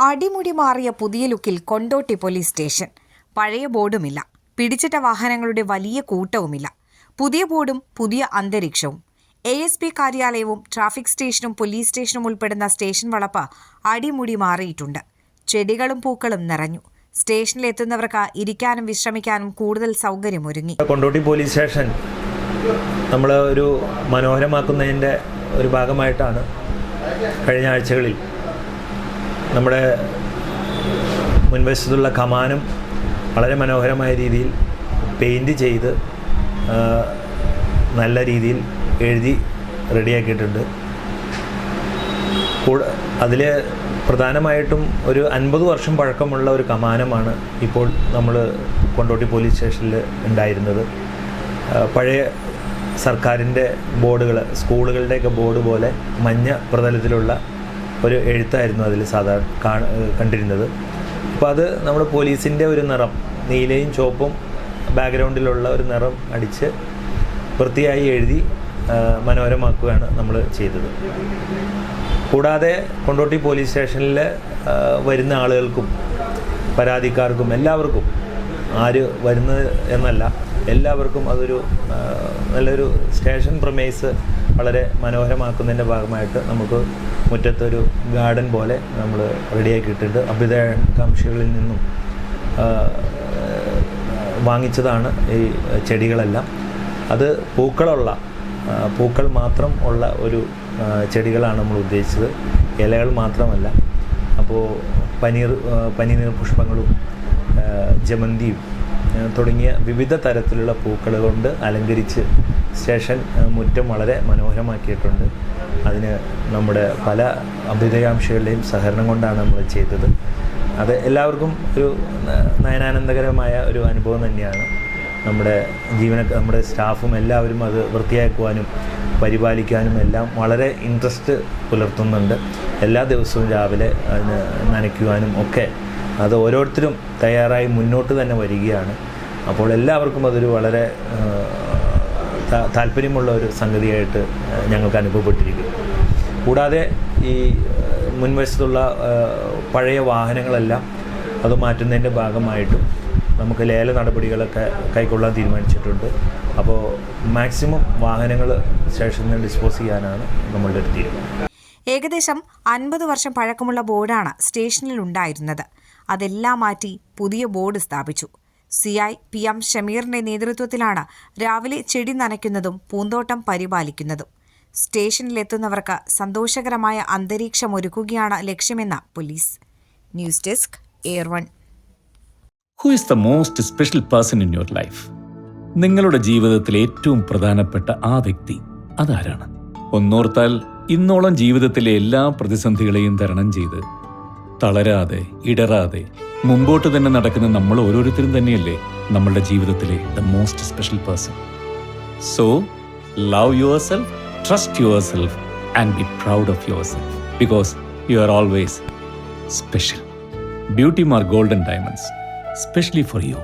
അടിമുടി മാറിയ പുതിയ ലുക്കിൽ കൊണ്ടോട്ടി പോലീസ് സ്റ്റേഷൻ. പഴയ ബോർഡുമില്ല. പിടിച്ചിട്ട വാഹനങ്ങളുടെ വലിയ കൂട്ടവുമില്ല. പുതിയ ബോർഡും പുതിയ അന്തരീക്ഷവും. എ എസ് പി കാര്യാലയവും ട്രാഫിക് സ്റ്റേഷനും പോലീസ് സ്റ്റേഷനും ഉൾപ്പെടുന്ന സ്റ്റേഷൻ വളപ്പ് അടിമുടി മാറിയിട്ടുണ്ട്. ചെടികളും പൂക്കളും നിറഞ്ഞു. സ്റ്റേഷനിൽ എത്തുന്നവർക്ക് ഇരിക്കാനും വിശ്രമിക്കാനും കൂടുതൽ സൗകര്യമൊരുങ്ങി. കൊണ്ടോട്ടി പോലീസ് സ്റ്റേഷൻ നമ്മൾ ഒരു മനോഹരമാക്കുന്നതിന്റെ ഒരു ഭാഗമായിട്ടാണ് കഴിഞ്ഞ ആഴ്ചകളിൽ നമ്മുടെ മുൻവശത്തുള്ള കമാനം വളരെ മനോഹരമായ രീതിയിൽ പെയിന്റ് ചെയ്ത് നല്ല രീതിയിൽ എഴുതി റെഡിയാക്കിയിട്ടുണ്ട്. കൂടെ അതിൽ പ്രധാനമായിട്ടും ഒരു അൻപത് വർഷം പഴക്കമുള്ള ഒരു കമാനമാണ് ഇപ്പോൾ നമ്മൾ കൊണ്ടോട്ടി പോലീസ് സ്റ്റേഷനിൽ ഉണ്ടായിരുന്നത്. പഴയ സർക്കാരിന്റെ ബോർഡുകൾ സ്കൂളുകളുടെയൊക്കെ ബോർഡ് പോലെ മഞ്ഞ പ്രതലത്തിലുള്ള ഒരു എഴുത്തായിരുന്നു അതിൽ സാധാരണ കാണ കണ്ടിരുന്നത്. അപ്പോൾ അത് നമ്മുടെ പോലീസിന്റെ ഒരു നിറം നീലയും ചുവപ്പും ബാക്ക്ഗ്രൗണ്ടിലുള്ള ഒരു നിറം അടിച്ച് വൃത്തിയായി എഴുതി മനോഹരമാക്കുകയാണ് നമ്മൾ ചെയ്തത്. കൂടാതെ കൊണ്ടോട്ടി പോലീസ് സ്റ്റേഷനിൽ വരുന്ന ആളുകൾക്കും പരാതിക്കാർക്കും എല്ലാവർക്കും ആര് വരുന്നത് എന്നല്ല എല്ലാവർക്കും അതൊരു നല്ലൊരു സ്റ്റേഷൻ പ്രമേസ് വളരെ മനോഹരമാക്കുന്നതിന്റെ ഭാഗമായിട്ട് നമുക്ക് മുറ്റത്തൊരു ഗാർഡൻ പോലെ നമ്മൾ റെഡിയാക്കിയിട്ടുണ്ട് അഭ്യുദയകാംക്ഷികളിൽ നിന്നും വാങ്ങിച്ചതാണ് ഈ ചെടികളെല്ലാം. അത് പൂക്കളുള്ള പൂക്കൾ മാത്രം ഉള്ള ഒരു ചെടികളാണ് നമ്മൾ ഉദ്ദേശിച്ചത്. ഇലകൾ മാത്രമല്ല. അപ്പോൾ പനീർ പനീർ പുഷ്പങ്ങളും ജമന്തിയും തുടങ്ങിയ വിവിധ തരത്തിലുള്ള പൂക്കൾ കൊണ്ട് അലങ്കരിച്ച് സ്റ്റേഷൻ മുറ്റം വളരെ മനോഹരമാക്കിയിട്ടുണ്ട്. അതിന് നമ്മുടെ പല അഭ്യുദയാംശികളുടെയും സഹകരണം കൊണ്ടാണ് നമ്മൾ ചെയ്തത്. അത് എല്ലാവർക്കും ഒരു നയനാനന്ദകരമായ ഒരു അനുഭവം തന്നെയാണ്. നമ്മുടെ ജീവന നമ്മുടെ സ്റ്റാഫും എല്ലാവരും അത് വൃത്തിയാക്കുവാനും പരിപാലിക്കാനും എല്ലാം വളരെ ഇൻട്രസ്റ്റ് പുലർത്തുന്നുണ്ട്. എല്ലാ ദിവസവും രാവിലെ അതിന് നനയ്ക്കുവാനും ഒക്കെ അത് ഓരോരുത്തരും തയ്യാറായി മുന്നോട്ട് തന്നെ വരികയാണ്. അപ്പോൾ എല്ലാവർക്കും അതൊരു വളരെ താല്പര്യമുള്ള ഒരു സംഗതിയായിട്ട് ഞങ്ങൾക്ക് അനുഭവപ്പെട്ടിരിക്കുന്നു. കൂടാതെ ഈ മുൻവശത്തുള്ള പഴയ വാഹനങ്ങളെല്ലാം അത് മാറ്റുന്നതിന്റെ ഭാഗമായിട്ടും നമുക്ക് ലേല നടപടികളൊക്കെ കൈക്കൊള്ളാൻ തീരുമാനിച്ചിട്ടുണ്ട്. അപ്പോൾ മാക്സിമം വാഹനങ്ങൾ സ്റ്റേഷനിൽ ഡിസ്പോസ് ചെയ്യാനാണ് നമ്മളുടെ ഒരു തീരുമാനം. ഏകദേശം അൻപത് വർഷം പഴക്കമുള്ള ബോർഡാണ് സ്റ്റേഷനിൽ ഉണ്ടായിരുന്നത്. അതെല്ലാം മാറ്റി പുതിയ ബോർഡ് സ്ഥാപിച്ചു. സി ഐ പി എം ഷമീറിന്റെ നേതൃത്വത്തിലാണ് രാവിലെ ചെടി നനയ്ക്കുന്നതും പൂന്തോട്ടം പരിപാലിക്കുന്നതും. സ്റ്റേഷനിലെത്തുന്നവർക്ക് സന്തോഷകരമായ അന്തരീക്ഷം ഒരുക്കുകയാണ് ലക്ഷ്യമെന്ന police. News desk air one who is the most special person in your life നിങ്ങളുടെ ജീവിതത്തിൽ ഏറ്റവും പ്രധാനപ്പെട്ട ആ വ്യക്തി അതാരാണ്? ഒന്നോർത്താൽ ഇന്നോളം ജീവിതത്തിലെ എല്ലാ പ്രതിസന്ധികളെയും തരണം ചെയ്ത് തളരാതെ ഇടറാതെ. മുമ്പോട്ട് തന്നെ നടക്കുന്ന നമ്മൾ ഓരോരുത്തരും തന്നെയല്ലേ നമ്മളുടെ ജീവിതത്തിലെ the most special person so love yourself trust yourself and be proud of yourself because you are always special beauty Mar golden diamonds specially for you